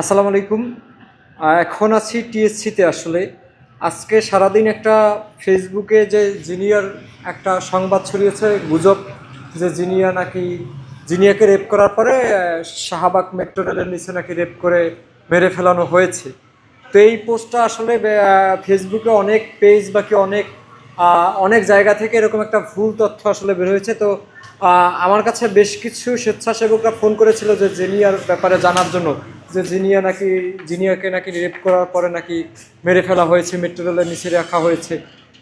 আসসালামু আলাইকুম। এখন আছি টিএসসিতে আসলে। আজকে সারাদিন একটা ফেসবুকে যে জিনিয়ার একটা সংবাদ ছড়িয়েছে, গুজব, যে জিনিয়া নাকি, জিনিয়াকে রেপ করার পরে শাহবাগ মেট্রো রেলের নিচে নাকি রেপ করে মেরে ফেলানো হয়েছে। তো এই পোস্টটা আসলে ফেসবুকে অনেক পেজ বাকি অনেক অনেক জায়গা থেকে এরকম একটা ভুল তথ্য আসলে বের হয়েছে। তো আমার কাছে বেশ কিছু স্বেচ্ছাসেবকরা ফোন করেছিল যে জেনিয়ার ব্যাপারে জানার জন্য। যে জিনিয়া নাকি, জিনিয়াকে নাকি রেপ করার পরে নাকি মেরে ফেলা হয়েছে মেট্রো রেলের নিচে রাখা হয়েছে।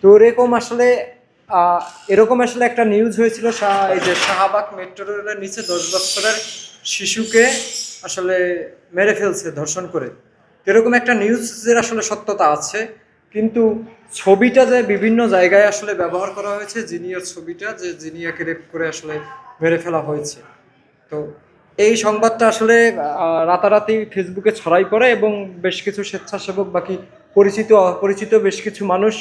তো এরকম আসলে এরকম আসলে একটা নিউজ হয়েছিল এই যে শাহবাগ মেট্রো রেলের নিচে দশ বছরের শিশুকে আসলে মেরে ফেলছে, ধর্ষণ করে। এরকম একটা নিউজের আসলে সত্যতা আছে, কিন্তু ছবিটা যে বিভিন্ন জায়গায় আসলে ব্যবহার করা হয়েছে, জিনিয়ার ছবিটা যে জিনিয়াকে রেপ করে আসলে মেরে ফেলা হয়েছে। তো এই সংবাদটা আসলে রাতারাতি ফেসবুকে ছড়াই পড়ে এবং বেশ কিছু স্বেচ্ছাসেবক, বাকি পরিচিত, অপরিচিত বেশ কিছু মানুষ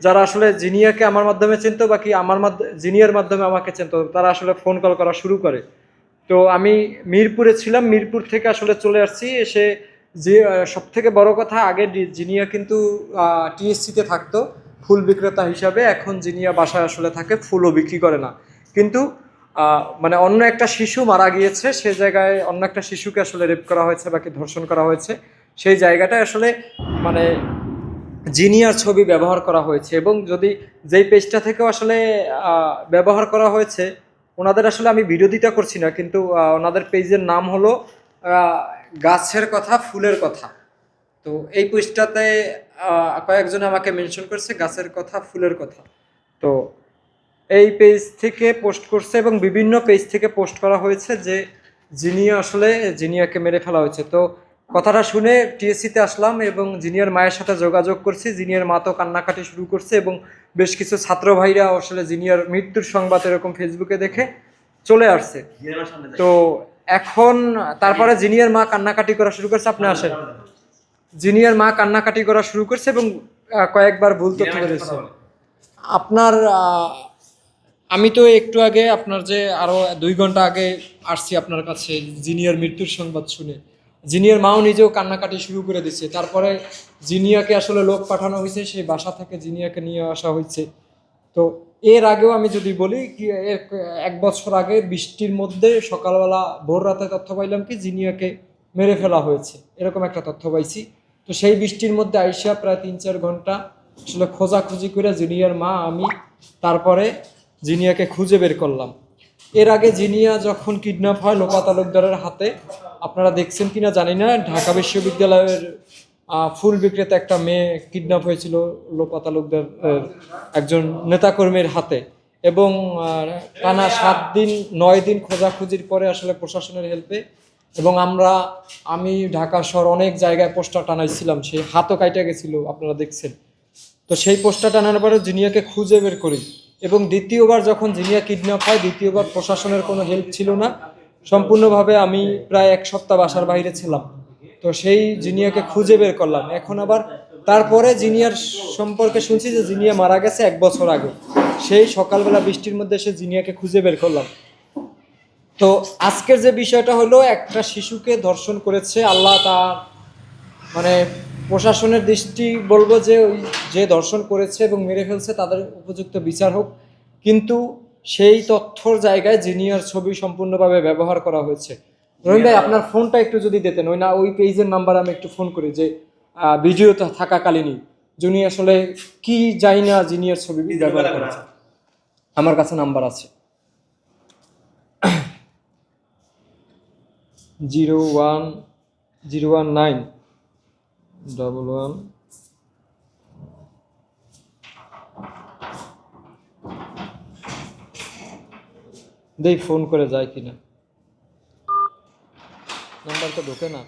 যারা আসলে জিনিয়াকে আমার মাধ্যমে চিনত, বাকি আমার মাধ্যমে জিনিয়ার মাধ্যমে আমাকে চিনত, তারা আসলে ফোন কল করা শুরু করে। তো আমি মিরপুরে ছিলাম, মিরপুর থেকে আসলে চলে আসছি, এসে যে সব থেকে বড় কথা, আগে জিনিয়া কিন্তু টিএসসিতে থাকতো, ফুল বিক্রেতা হিসাবে, এখন জিনিয়া বাসায় আসলে থাকে, ফুলও বিক্রি করে না। কিন্তু মানে অন্য একটা শিশু মারা গিয়েছে, সে জায়গায় অন্য একটা শিশুকে আসলে রেপ করা হয়েছে বাকি ধর্ষণ করা হয়েছে, সেই জায়গাটা আসলে মানে জিনিয়ার ছবি ব্যবহার করা হয়েছে এবং যদি যেই পেজটা থেকেও আসলে ব্যবহার করা হয়েছে, ওনাদের আসলে আমি বিরোধিতা করছি না, কিন্তু ওনাদের পেজের নাম হলো গাছের কথা, ফুলের কথা। তো এই পেজটাতে কয়েকজন আমাকে মেনশন করছে, গাছের কথা, ফুলের কথা। তো এই পেজ থেকে পোস্ট করছে এবং বিভিন্ন পেজ থেকে পোস্ট করা হয়েছে যে জিনিয়া আসলে জিনিয়াকে মেরে ফেলা হয়েছে। তো কথাটা শুনে টিএসসিতে আসলাম এবং জিনিয়ার মায়ের সাথে যোগাযোগ করছি জিনিয়ার মা তো কান্নাকাটি শুরু করছে এবং বেশ কিছু ছাত্র ভাইরা আসলে জিনিয়ার মৃত্যুর সংবাদ এরকম ফেসবুকে দেখে চলে আসছে। তো এখন তারপরে জিনিয়ার মা কান্নাকাটি করা শুরু করছে আপনি আসেন। জিনিয়ার মা কান্নাকাটি করা শুরু করছে এবং কয়েকবার ভুল তথ্য বেরিয়েছে। আপনার আমি তো একটু আগে আপনার যে আরও দুই ঘণ্টা আগে আসছি আপনার কাছে জিনিয়ার মৃত্যুর সংবাদ শুনে। জিনিয়ার মাও নিজেও কান্নাকাটি শুরু করে দিচ্ছে তারপরে জিনিয়াকে আসলে লোক পাঠানো হয়েছে, সেই বাসা থেকে জিনিয়াকে নিয়ে আসা হয়েছে। তো এর আগেও আমি যদি বলি কি এক বছর আগে বৃষ্টির মধ্যে সকালবেলা ভোর রাতে তথ্য পাইলাম কি, জিনিয়াকে মেরে ফেলা হয়েছে। এরকম একটা তথ্য পাইছি। তো সেই বৃষ্টির মধ্যে আইসা প্রায় তিন চার ঘণ্টা আসলে খোঁজাখুঁজি করে জিনিয়ার মা, আমি, তারপরে জিনিয়াকে খুঁজে বের করলাম। এর আগে জিনিয়া যখন কিডন্যাপ হয় লোপা তালুকদারের হাতে, আপনারা দেখছেন কিনা জানি না, ঢাকা বিশ্ববিদ্যালয়ের ফুল বিক্রেতা একটা মেয়ে কিডন্যাপ হয়েছিল লোপা তালুকদার একজন নেতাকর্মীর হাতে। এবং টানা সাত দিন, নয় দিন খোঁজাখুঁজির পরে আসলে প্রশাসনের হেল্পে এবং আমরা, আমি ঢাকা শহর অনেক জায়গায় পোস্টার টানাইছিলাম, সেই হাতও কাইটা গেছিল, আপনারা দেখছেন। তো সেই পোস্টার টানার পরে জিনিয়াকে খুঁজে বের করি। এবং দ্বিতীয়বার যখন জিনিয়া কিডন্যাপ হয়, দ্বিতীয়বার প্রশাসনের কোনো হেল্প ছিল না। সম্পূর্ণভাবে আমি প্রায় এক সপ্তাহ বাসার বাইরে ছিলাম। তো সেই জিনিয়াকে খুঁজে বের করলাম। এখন আবার তারপরে জিনিয়ার সম্পর্কে শুনছি যে জিনিয়া মারা গেছে এক বছর আগে। সেই সকালবেলা বৃষ্টির মধ্যে সে জিনিয়াকে খুঁজে বের করলাম। তো আজকের যে বিষয়টা হলো, একটা শিশুকে ধর্ষণ করেছে আল্লাহ তার মানে প্রশাসনের দৃষ্টি বলব যে ওই যে দর্শন করেছে এবং মেরে ফেলছে তাদের উপযুক্ত বিচার হোক। কিন্তু সেই তথ্যর জায়গায় জিনিয়ার ছবি সম্পূর্ণভাবে ব্যবহার করা হয়েছে। রহিম ভাই আপনার ফোনটা একটু যদি দিতেন ওই না ওই পেজের নাম্বার আমি একটু ফোন করি যে আহ, ভিডিওতে থাকাকালীনই। যিনি আসলে কি যাই না জিনিয়ার ছবি ব্যবহার করেছে। আমার কাছে নাম্বার আছে। Zero one zero one nine. Double one দেই ফোন করে যায় কিনা। নাম্বার তো ঢোকে না।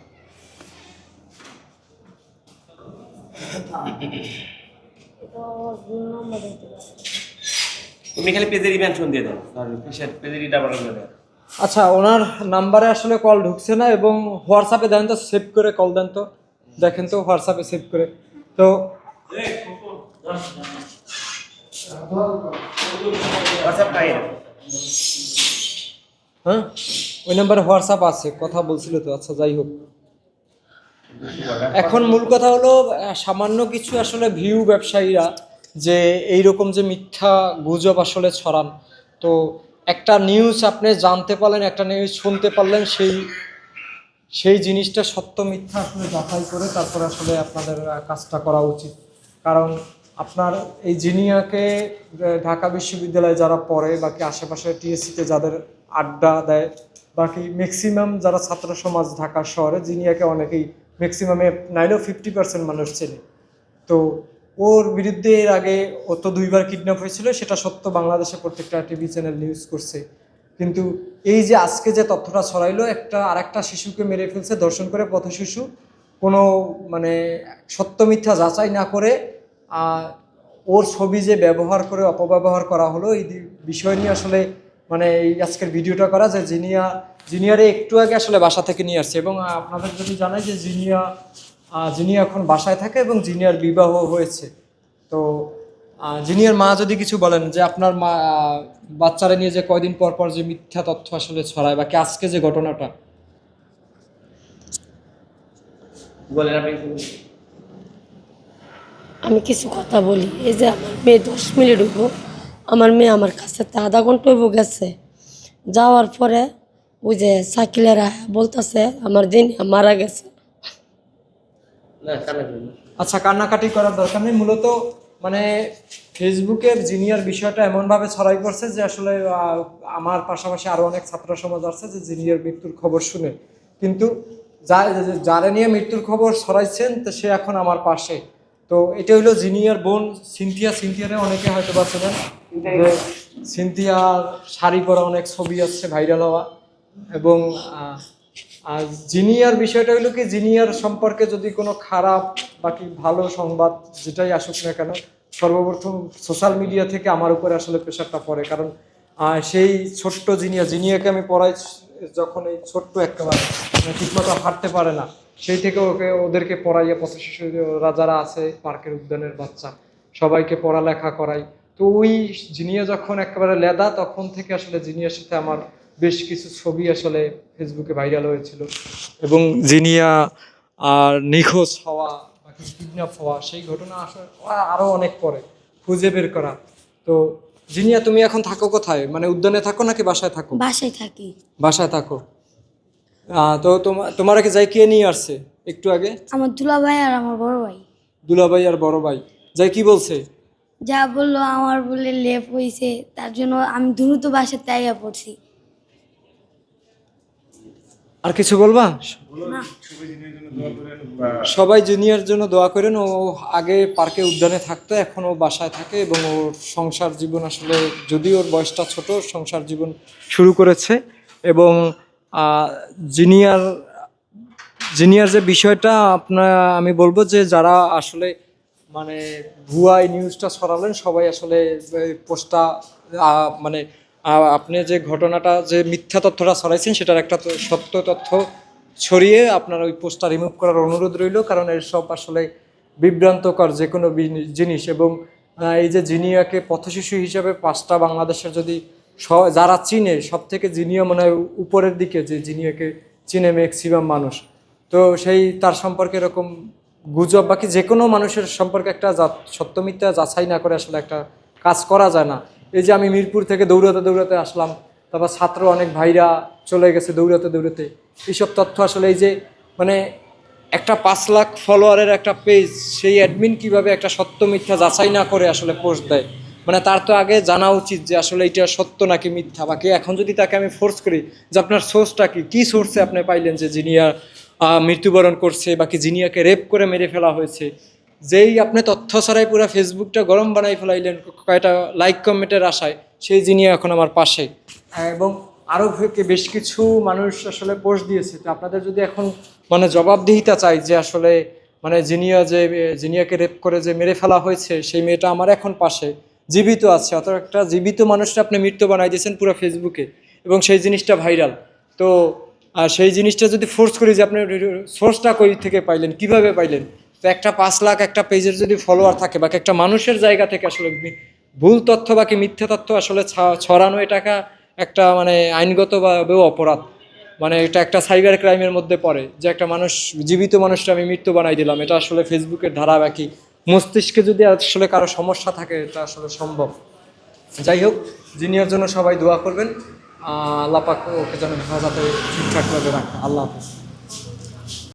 আপনি খালি পেজের ইমেনশন দিয়ে আর পেজের দেন আচ্ছা ওনার নাম্বারে আসলে কল ঢুকছে না এবং হোয়াটসঅ্যাপে দেন তো সেভ করে কল দেন তো। দেখেন তো হোয়াটসঅ্যাপে সেভ করে। তো হ্যাঁ ওই নাম্বারে হোয়াটসঅ্যাপ আছে, কথা বলছিল তো আচ্ছা যাই হোক। এখন মূল কথা হলো সামান্য কিছু আসলে ভিউ ব্যবসায়ীরা যে এই রকম যে মিথ্যা গুজব আসলে ছড়ান। তো একটা নিউজ আপনি জানতে পারলেন, একটা নিউজ শুনতে পারলেন, সেই সেই জিনিসটা সত্য মিথ্যা আসলে যাচাই করে তারপর আসলে আপনাদের কাজটা করা উচিত। কারণ আপনার এই জিনিয়াকে ঢাকা বিশ্ববিদ্যালয়ে যারা পড়ে বাকি আশেপাশে টিএসসিতে যাদের আড্ডা দেয় বাকি ম্যাক্সিমাম যারা ছাত্র সমাজ ঢাকা শহরে, জিনিয়াকে অনেকেই ম্যাক্সিমামে নাইলেও ফিফটি পার্সেন্ট মানুষ চেনে। তো ওর বিরুদ্ধে এর আগে ও তো দুইবার কিডন্যাপ হয়েছিল, সেটা সত্য বাংলাদেশে প্রত্যেকটা টিভি চ্যানেল নিউজ করছে। কিন্তু এই যে আজকে যে তথ্যটা ছড়াইলো, একটা, আরেকটা শিশুকে মেরে ফেলছে দর্শন করে পথ শিশু। কোনো মানে সত্য মিথ্যা যাচাই না করে ওর ছবি যে ব্যবহার করে, অপব্যবহার করা হলো, এই বিষয় নিয়ে আসলে মানে এই আজকের ভিডিওটা করা যে জিনিয়া, জিনিয়ারে একটু আগে আসলে বাসা থেকে নিয়ে আসছে। এবং আপনাদের যদি জানাই যে জিনিয়া জিনিয়া এখন বাসায় থাকে এবং জিনিয়ার বিবাহ হয়েছে। তো জিনিয়ার মা যদি কিছু বলেন যে আপনার মা বাচ্চারা নিয়ে যে কয়দিন পর পর যে মিথ্যা তথ্য আসলে ছড়ায় বাকি আজকে যে ঘটনাটা? বলেন আপনি। আমি কিছু কথা বলি। এই যে আমার মেয়ে দশ মিনিট হইব আমার মেয়ে আমার কাছে তা আধা ঘণ্টা হইব গেছে। যাওয়ার পরে ওই যে সাইকেলেরা বলতেছে আমার দিন মারা গেছে। আচ্ছা কান্নাকাটি করার দরকার নেই। মূলত মানে ফেসবুকের জিনিয়ার বিষয়টা এমনভাবে ছড়াই পড়ছে যে আসলে আমার পাশাপাশি আরও অনেক ছাত্র সমাজ আছে যে জিনিয়ার মৃত্যুর খবর শুনে। কিন্তু যারা নিয়ে মৃত্যুর খবর ছড়াইছেন, তো সে এখন আমার পাশে। তো এটা হলো জিনিয়ার বোন সিনথিয়া। সিনথিয়ারে অনেকে হয়তো বা চেনেন। যে সিনথিয়ার শাড়ি পরা অনেক ছবি আসছে ভাইরাল হওয়া। এবং আর জিনিয়ার বিষয়টা হলো কি, জিনিয়ার সম্পর্কে যদি কোনো খারাপ বাকি ভালো সংবাদ যেটাই আসুক না কেন, সর্বপ্রথম সোশ্যাল মিডিয়া থেকে আমার উপরে আসলে প্রেশারটা পড়ে। কারণ সেই ছোট্ট জিনিয়া, জিনিয়াকে আমি পড়াই যখন এই ছোট্ট একেবারে মানে ঠিকমতো হাঁটতে পারে না, সেই থেকে ওকে, ওদেরকে পড়াইয়া পথ শিশুরা যারা আছে, পার্কের উদ্যানের বাচ্চা, সবাইকে পড়ালেখা করাই। তো ওই জিনিয়া যখন একেবারে লেদা, তখন থেকে আসলে জিনিয়ার সাথে আমার বেশ কিছু ছবি আসলে ফেসবুকে ভাইরাল হয়েছিল। এবং জিনিয়া আর নিখোঁজ হওয়া বাকি কিডন্যাপ হওয়া সেই ঘটনা আসলে আরও অনেক পরে খুঁজে বের করা। তো জিনিয়া তুমি এখন থাকো কোথায়? মানে উদ্যানে থাকো নাকি বাসায় থাকো? বাসায় থাকি। বাসায় থাকো। তো তোমার তোমার কি যাই কে নিয়ে আসছে একটু আগে? আমার দুলা ভাই আর আমার বড় ভাই। দুলাভাই আর বড় ভাই। যাই কি বলছে? যা বলল আমার বলে লেপ হয়েছে তার জন্য আমি দ্রুত বাসায় তাইয়া পড়ছি। আর কিছু বলবা? সবাই জুনিয়র জন্য দোয়া করেন ও আগে পার্কে উদ্যানে থাকতো এখন ও বাসায় থাকে এবং ওর সংসার জীবন আসলে যদি ওর বয়সটা ছোট সংসার জীবন শুরু করেছে এবং জিনিয়ার জিনিয়ার যে বিষয়টা আপনার আমি বলব যে যারা আসলে মানে ভুয়া এই নিউজটা ছড়ালেন সবাই আসলে পোস্টটা মানে আপনি যে ঘটনাটা, যে মিথ্যা তথ্যটা ছড়াইছেন, সেটার একটা সত্য তথ্য ছড়িয়ে আপনার ওই পোস্টটা রিমুভ করার অনুরোধ রইল, কারণ এর সব আসলে বিভ্রান্তকর যে কোনো জিনিস এবং এই যে জিনিয়াকে পথশিশু হিসাবে পাঁচটা বাংলাদেশের যদি যারা চিনে সব থেকে জিনিয়া মনে হয় উপরের দিকে যে জিনিয়াকে চিনে ম্যাক্সিমাম মানুষ। তো সেই, তার সম্পর্কে এরকম গুজব বাকি যে কোনো মানুষের সম্পর্কে একটা যা- সত্য মিথ্যা যাচাই না করে আসলে একটা কাজ করা যায় না। এই যে আমি মিরপুর থেকে দৌড়াতে দৌড়াতে আসলাম, তারপর ছাত্র অনেক ভাইরা চলে গেছে দৌড়াতে দৌড়াতে। এইসব তথ্য আসলে এই যে মানে একটা পাঁচ লাখ ফলোয়ারের একটা পেজ, সেই অ্যাডমিন কীভাবে একটা সত্য মিথ্যা যাচাই না করে আসলে পোস্ট দেয়? মানে তার তো আগে জানা উচিত যে আসলে এটা সত্য নাকি মিথ্যা, বাকি এখন যদি তাকে আমি ফোর্স করি যে আপনার সোর্সটা কি, কী সোর্সে আপনি পাইলেন যে জিনিয়া মৃত্যুবরণ করছে বাকি জিনিয়াকে রেপ করে মেরে ফেলা হয়েছে যেই আপনি তথ্য ছাড়াই পুরো ফেসবুকটা গরম বানাই ফেলাইলেন কয়েকটা লাইক কমেন্টের আশায় সেই জিনিয়া এখন আমার পাশে। এবং আরও বেশ কিছু মানুষ আসলে পোস্ট দিয়েছে। তো আপনাদের যদি এখন মানে জবাবদিহিতা চাই যে আসলে মানে জিনিয়া যে জিনিয়াকে রেপ করে যে মেরে ফেলা হয়েছে সেই মেয়েটা আমার এখন পাশে। জীবিত আছে অত একটা জীবিত মানুষটা আপনি মৃত্যু বানাই দিয়েছেন পুরো ফেসবুকে এবং সেই জিনিসটা ভাইরাল তো আর সেই জিনিসটা যদি ফোর্স করি যে আপনি সোর্সটা কই থেকে পাইলেন কীভাবে পাইলেন? তো একটা পাঁচ লাখ একটা পেজের যদি ফলোয়ার থাকে বা একটা মানুষের জায়গা থেকে আসলে ভুল তথ্য বাকি মিথ্যা তথ্য আসলে ছড়ানো এটাকা একটা মানে আইনগতভাবেও অপরাধ। মানে এটা একটা সাইবার ক্রাইমের মধ্যে পড়ে যে একটা মানুষ, জীবিত মানুষটা আমি মৃত্যু বানাই দিলাম। এটা আসলে ফেসবুকের ধারাবাকি মস্তিষ্কে যদি আসলে কারও সমস্যা থাকে, এটা আসলে সম্ভব। যাই হোক জিনিয়ার জন্য সবাই দোয়া করবেন। আল্লাহ পাক ওকে যেন হেফাজতে ঠিকঠাকভাবে রাখে। আল্লাহ হাফিজ।